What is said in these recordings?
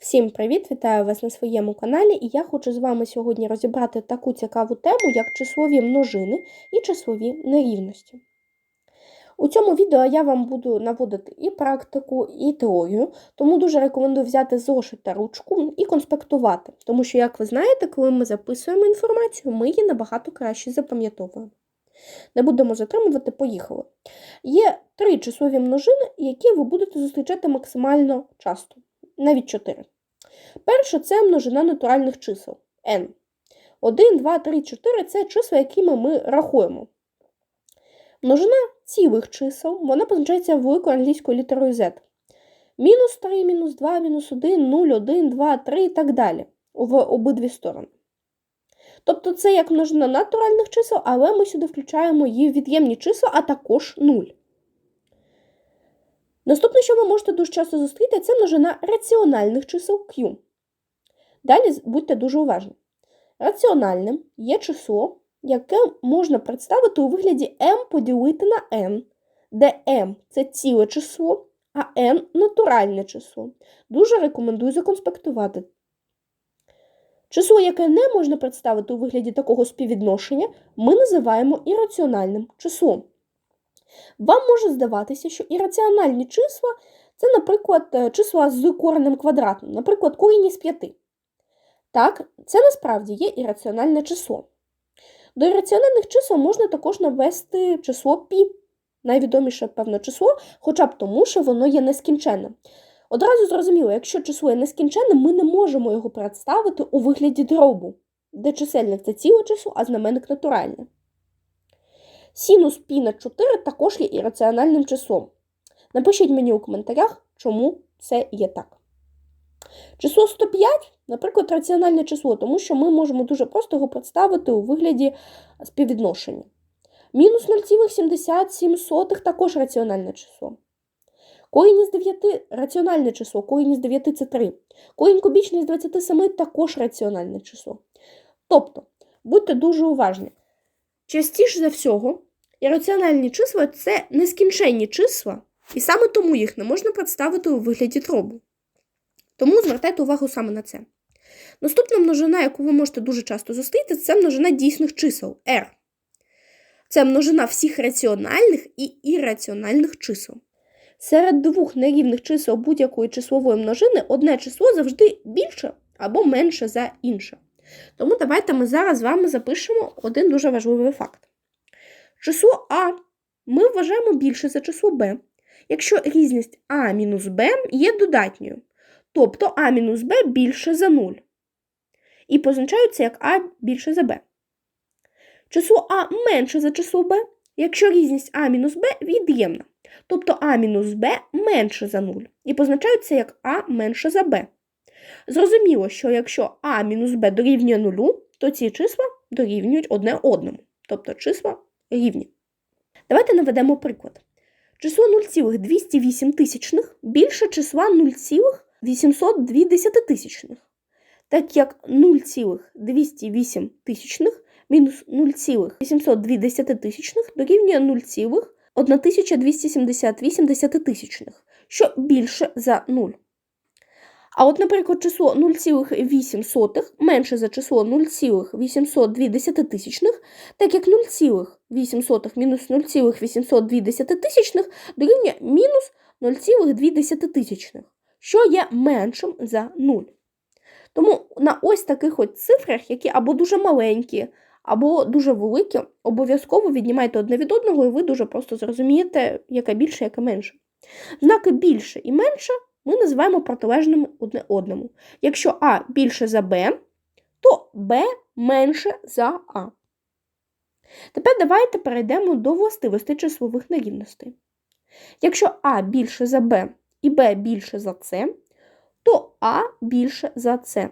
Всім привіт! Вітаю вас на своєму каналі, і я хочу з вами сьогодні розібрати таку цікаву тему, як числові множини і числові нерівності. У цьому відео я вам буду наводити і практику, і теорію, тому дуже рекомендую взяти зошит та ручку і конспектувати, тому що, як ви знаєте, коли ми записуємо інформацію, ми її набагато краще запам'ятовуємо. Не будемо затримувати, поїхали. Є три числові множини, які ви будете зустрічати максимально часто навіть 4. Перше це множина натуральних чисел n. 1, 2, 3, 4 це числа, якими ми рахуємо. Множина цілих чисел вона позначається великою англійською літерою Z. Мінус 3, мінус 2, мінус 1, 0, 1, 2, 3 і так далі в обидві сторони. Тобто це як множина натуральних чисел, але ми сюди включаємо її від'ємні числа, а також 0. Наступне, що ви можете дуже часто зустріти, це множина раціональних чисел Q. Далі будьте дуже уважні. Раціональним є число, яке можна представити у вигляді m поділити на n, де m це ціле число, а n натуральне число. Дуже рекомендую законспектувати. Число, яке не можна представити у вигляді такого співвідношення, ми називаємо ірраціональним числом. Вам може здаватися, що ірраціональні числа це, наприклад, числа з коренем квадратним, наприклад, корінь із 5. Так, це насправді є ірраціональне число. До ірраціональних чисел можна також навести число π, найвідоміше, певне, число, хоча б тому, що воно є нескінченним. Одразу зрозуміло, якщо число є нескінченним, ми не можемо його представити у вигляді дробу, де чисельник це ціле число, а знаменник натуральне. Синус π на 4 також є ірраціональним числом. Напишіть мені у коментарях, чому це є так. Число 105, наприклад, раціональне число, тому що ми можемо дуже просто його представити у вигляді співвідношення. Мінус 0,77 також раціональне число. Корінь із 9 раціональне число, корінь із 9 це 3. Корінь кубічний з 27 також раціональне число. Тобто, будьте дуже уважні. Частіше за всього, ірраціональні числа це нескінченні числа, і саме тому їх не можна представити у вигляді дробу. Тому звертайте увагу саме на це. Наступна множина, яку ви можете дуже часто зустріти, це множина дійсних чисел R. Це множина всіх раціональних і ірраціональних чисел. Серед двох нерівних чисел будь-якої числової множини одне число завжди більше або менше за інше. Тому давайте ми зараз з вами запишемо один дуже важливий факт. Число А ми вважаємо більше за число Б, якщо різність А мінус Б є додатньою. Тобто А мінус Б більше за 0. І позначаються як А більше за Б. Число А менше за число Б, якщо різність А мінус Б від'ємна. Тобто А мінус Б менше за 0. І позначаються як А менше за Б. Зрозуміло, що якщо А мінус Б дорівнює 0, то ці числа дорівнюють одне одному. Тобто числа рівні. Давайте наведемо приклад. Число 0,208 тисячних більше числа 0,802 десятитисячних. Так як 0,208 тисячних мінус 0,802 десятитисячних дорівнює 0,1278 десятитисячних, що більше за 0. А от, наприклад, число 0,8 менше за число 0,802 десятитисячних, так як 0,8 мінус 0,802 десятитисячних дорівнює мінус 0,2 десятитисячних, що є меншим за 0. Тому на ось таких от цифрах, які або дуже маленькі, або дуже великі, обов'язково віднімайте одне від одного, і ви дуже просто зрозумієте, яка більше, яка менше. Знаки більше і менше ми називаємо протилежними одне одному. Якщо А більше за Б, то Б менше за А. Тепер давайте перейдемо до властивостей числових нерівностей. Якщо А більше за Б і Б більше за С, то А більше за С.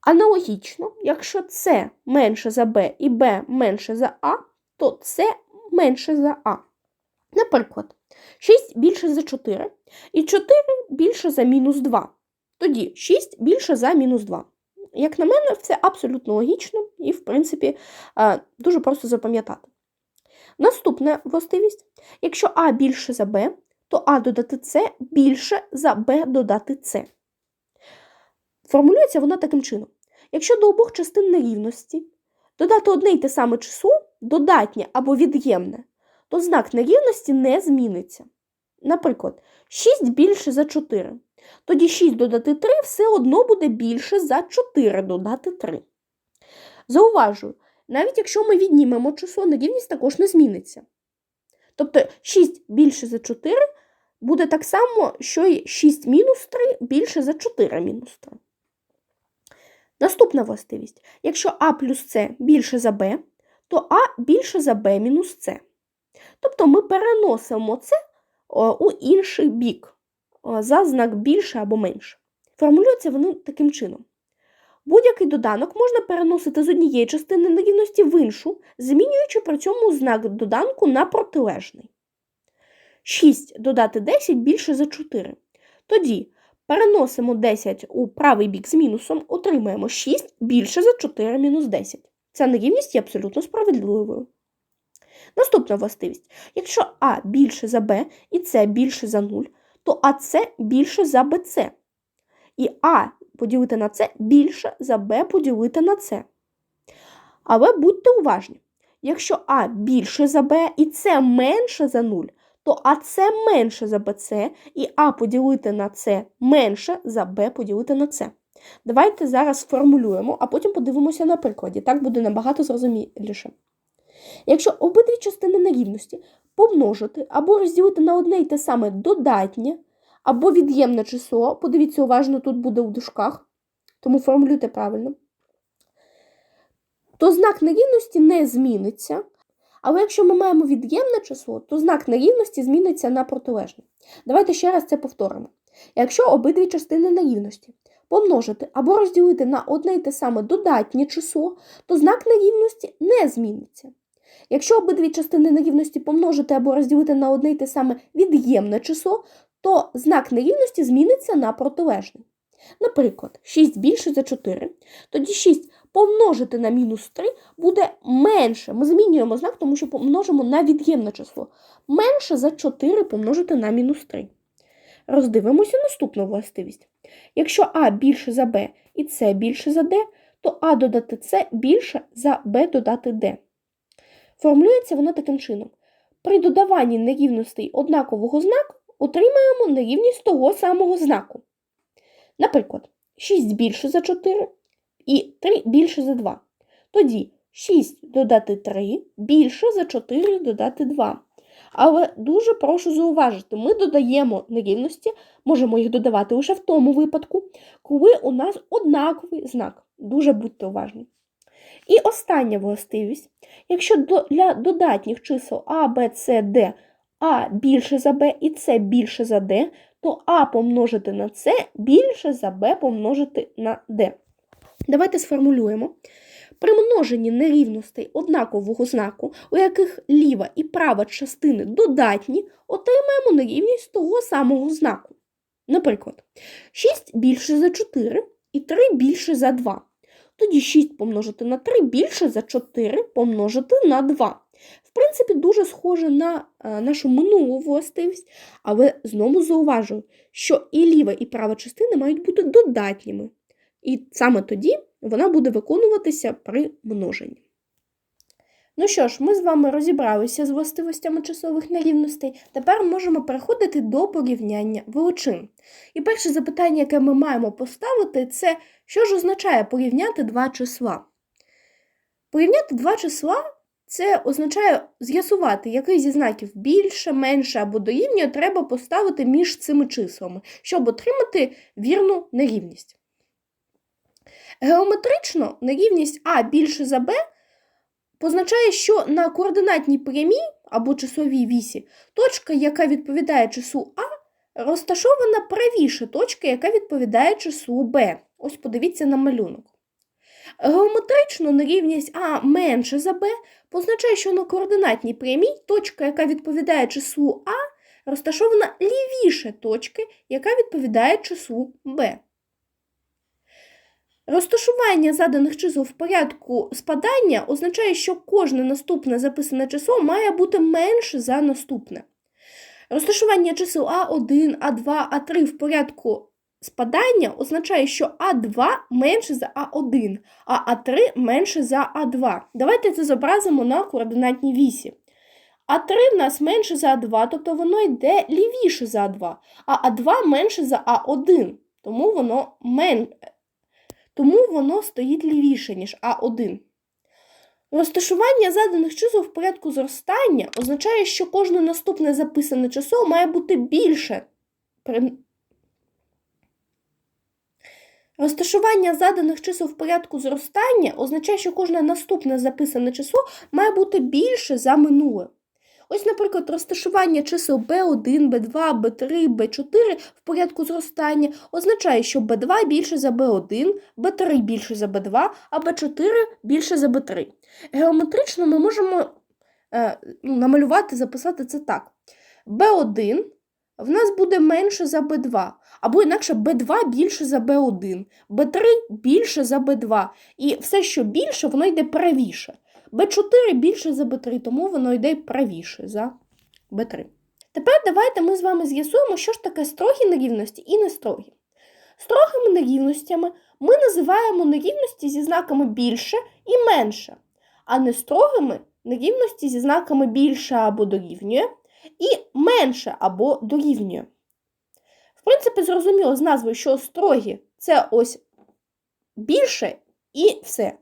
Аналогічно, якщо С менше за Б і Б менше за А, то С менше за А. Наприклад, 6 більше за 4, і 4 більше за мінус 2. Тоді 6 більше за мінус 2. Як на мене, це абсолютно логічно і, в принципі, дуже просто запам'ятати. Наступна властивість: якщо А більше за Б, то А додати С більше за Б додати С. Формулюється вона таким чином. Якщо до обох частин нерівності додати одне й те саме число, додатнє або від'ємне, то знак нерівності не зміниться. Наприклад, 6 більше за 4. Тоді 6 додати 3 все одно буде більше за 4 додати 3. Зауважую, навіть якщо ми віднімемо число, нерівність також не зміниться. Тобто 6 більше за 4 буде так само, що й 6 мінус 3 більше за 4 мінус 3. Наступна властивість. Якщо А плюс С більше за Б, то А більше за Б мінус С. Тобто ми переносимо це у інший бік за знак більше або менше. Формулюється воно таким чином. Будь-який доданок можна переносити з однієї частини нерівності в іншу, змінюючи при цьому знак доданку на протилежний. 6 додати 10 більше за 4. Тоді переносимо 10 у правий бік з мінусом, отримаємо 6 більше за 4 мінус 10. Ця нерівність є абсолютно справедливою. Наступна властивість. Якщо А більше за Б і С більше за 0, то АС більше за БЦ. І А поділити на С більше за Б поділити на С. Але будьте уважні. Якщо А більше за Б і С менше за 0, то АС менше за БЦ і А поділити на С менше за Б поділити на С. Давайте зараз сформулюємо, а потім подивимося на прикладі. Так буде набагато зрозуміліше. Якщо обидві частини нерівності помножити або розділити на одне й те саме додатнє, або від'ємне число, подивіться уважно, тут буде у дужках, тому формулюйте правильно, то знак нерівності не зміниться. Але якщо ми маємо від'ємне число, то знак нерівності зміниться на протилежне. Давайте ще раз це повторимо. Якщо обидві частини нерівності помножити або розділити на одне й те саме додатнє число, то знак нерівності не зміниться. Якщо обидві частини нерівності помножити або розділити на одне й те саме від'ємне число, то знак нерівності зміниться на протилежний. Наприклад, 6 більше за 4, тоді 6 помножити на мінус 3 буде менше. Ми змінюємо знак, тому що помножимо на від'ємне число. Менше за 4 помножити на мінус 3. Роздивимося наступну властивість. Якщо А більше за Б і С більше за Д, то А додати С більше за Б додати Д. Формулюється воно таким чином. При додаванні нерівностей однакового знаку отримаємо нерівність того самого знаку. Наприклад, 6 більше за 4 і 3 більше за 2. Тоді 6 додати 3 більше за 4 додати 2. Але дуже прошу зауважити, ми додаємо нерівності, можемо їх додавати лише в тому випадку, коли у нас однаковий знак. Дуже будьте уважні. І остання властивість. Якщо для додатніх чисел А, Б, С, Д А більше за Б і С більше за Д, то А помножити на С більше за Б помножити на Д. Давайте сформулюємо. При множенні нерівностей однакового знаку, у яких ліва і права частини додатні, отримаємо нерівність того самого знаку. Наприклад, 6 більше за 4 і 3 більше за 2. Тоді 6 помножити на 3 більше за 4 помножити на 2. В принципі, дуже схоже на е, нашу минулу властивість, але знову зауважую, що і ліва, і права частини мають бути додатніми. І саме тоді вона буде виконуватися при множенні. Ну що ж, ми з вами розібралися з властивостями часових нерівностей. Тепер можемо переходити до порівняння величин. І перше запитання, яке ми маємо поставити, це що ж означає порівняти два числа? Порівняти два числа це означає з'ясувати, який зі знаків більше, менше або дорівнює треба поставити між цими числами, щоб отримати вірну нерівність. Геометрично нерівність А більше за Б позначає, що на координатній прямій або часовій вісі точка, яка відповідає числу А, розташована правіше точки, яка відповідає числу Б. Ось подивіться на малюнок. Геометрично нерівність А менше за Б позначає, що на координатній прямій точка, яка відповідає числу А, розташована лівіше точки, яка відповідає числу Б. Розташування заданих чисел в порядку спадання означає, що кожне наступне записане число має бути менше за наступне. Розташування чисел А1, А2, А3 в порядку спадання означає, що А2 менше за А1, а А3 менше за А2. Давайте це зобразимо на координатній вісі. А3 в нас менше за А2, тобто воно йде лівіше за А2, а А2 менше за А1, тому воно, мен... тому воно стоїть лівіше, ніж А1. Розташування заданих чисел в порядку зростання означає, що кожне наступне записане число має бути більше. Розташування заданих чисел в порядку зростання означає, що кожне наступне записане число має бути більше за минуле. Ось, наприклад, розташування чисел b1, b2, b3, b4 в порядку зростання означає, що b2 більше за b1, b3 більше за b2, а b4 більше за b3. Геометрично ми можемо е, ну, намалювати, записати це так. b1 в нас буде менше за b2, або інакше b2 більше за b1, b3 більше за b2. І все, що більше, воно йде правіше. B4 більше за b3, тому воно йде правіше за b3. Тепер давайте ми з вами з'ясуємо, що ж таке строгі нерівності і нестрогі. Строгими нерівностями ми називаємо нерівності зі знаками більше і менше, а нестрогими нерівності зі знаками більше або дорівнює і менше або дорівнює. В принципі, зрозуміло з назвою, що строгі це ось більше і все.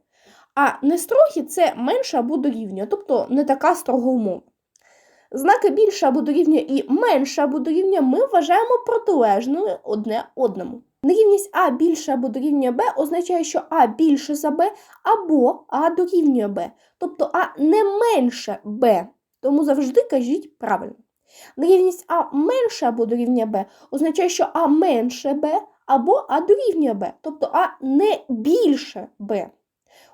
А нестрогі це менше або дорівнює, тобто не така строга умова. Знаки більше або дорівнює і менше або дорівнює ми вважаємо протилежними одне одному. Нерівність А більше або дорівнює Б означає, що А більше за Б або А дорівнює Б, тобто А не менше Б. Тому завжди кажіть правильно. Нерівність А менше або дорівнює Б означає, що А менше Б або А дорівнює Б, тобто А не більше Б.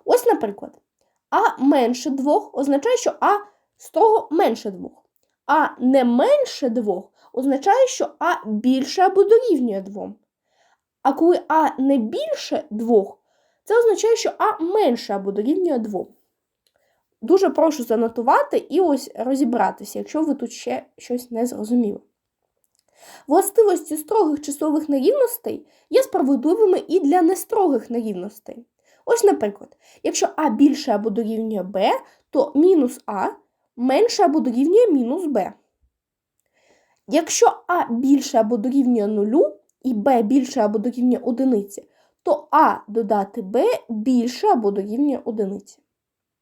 Ось, наприклад, А менше 2 означає, що А строго менше 2. А не менше 2 означає, що А більше або дорівнює 2. А коли А не більше 2, це означає, що А менше або дорівнює 2. Дуже прошу занотувати і ось розібратися, якщо ви тут ще щось не зрозуміли. Властивості строгих числових нерівностей є справедливими і для нестрогих нерівностей. Ось, наприклад, якщо А більше або дорівнює Б, то мінус А менше або дорівнює мінус Б. Якщо А більше або дорівнює нулю і Б більше або дорівнює одиниці, то А додати Б більше або дорівнює одиниці.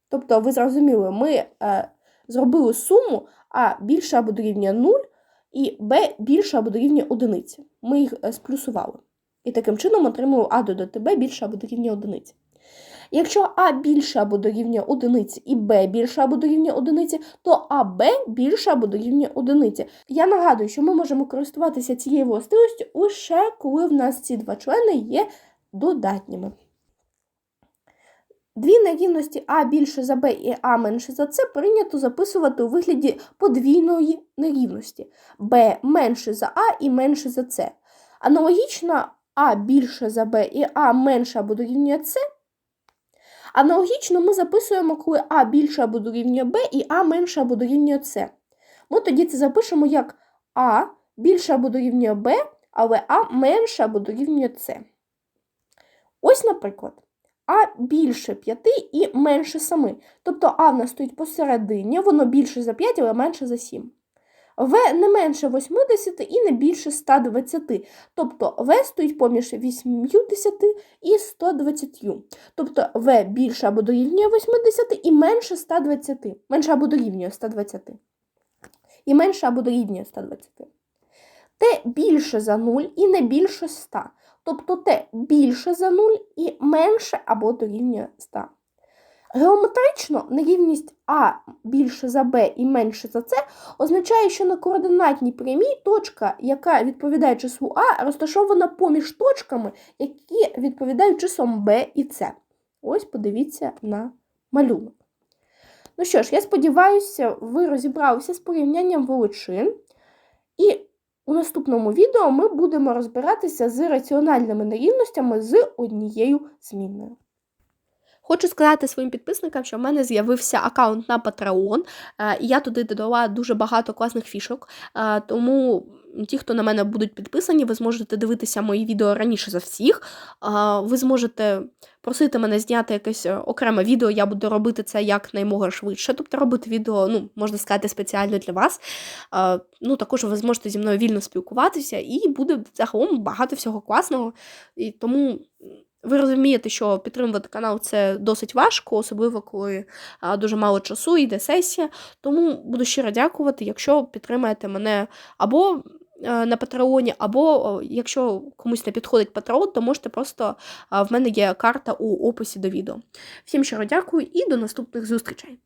Тобто, ви зрозуміли, ми е, зробили суму А більше або дорівнює 0 і Б більше або дорівнює одиниці. Ми їх е, сплюсували. І таким чином отримали А додати Б більше або дорівнює одиниці. Якщо А більше або дорівнює одиниці і Б більше або дорівнює одиниці, то АБ більше або дорівнює одиниці. Я нагадую, що ми можемо користуватися цією властивістю лише коли в нас ці два члени є додатніми. Дві нерівності А більше за Б і А менше за С прийнято записувати у вигляді подвійної нерівності Б менше за А і менше за С. Аналогічно А більше за Б і А менше або дорівнює С. Аналогічно ми записуємо, коли А більше або дорівнює Б і А менше або дорівнює С. Ми тоді це запишемо як А більше або дорівнює Б, але А менше або дорівнює С. Ось, наприклад. А більше 5 і менше 7. Тобто А в нас стоїть посередині, воно більше за 5, але менше за 7. В не менше 80 і не більше 120. Тобто В стоїть поміж 80 і 120. Тобто В більше або дорівнює 80 і менше 120. Менше або дорівнює 120. І менше або дорівнює 120. Т більше за 0 і не більше 100. Тобто Т більше за 0 і менше або дорівнює 100. Геометрично нерівність А більше за Б і менше за С означає, що на координатній прямій точка, яка відповідає числу А, розташована поміж точками, які відповідають числам Б і С. Ось подивіться на малюнок. Ну що ж, я сподіваюся, ви розібралися з порівнянням величин. І у наступному відео ми будемо розбиратися з раціональними нерівностями з однією змінною. Хочу сказати своїм підписникам, що в мене з'явився аккаунт на Patreon, е, і я туди додала дуже багато класних фішок. е, Тому, ті, хто на мене будуть підписані, ви зможете дивитися мої відео раніше за всіх. Ви зможете просити мене зняти якесь е, окреме відео, я буду робити це якнаймога швидше. Тобто робити відео, ну, можна сказати, спеціально для вас. Ну, також ви зможете зі мною вільно спілкуватися, і буде загалом багато всього класного. І тому ви розумієте, що підтримувати канал це досить важко, особливо коли а, дуже мало часу, йде сесія. Тому буду щиро дякувати, якщо підтримаєте мене або а, на Патреоні, або а, якщо комусь не підходить Патреон, то можете просто а, в мене є карта у описі до відео. Всім щиро дякую і до наступних зустрічей.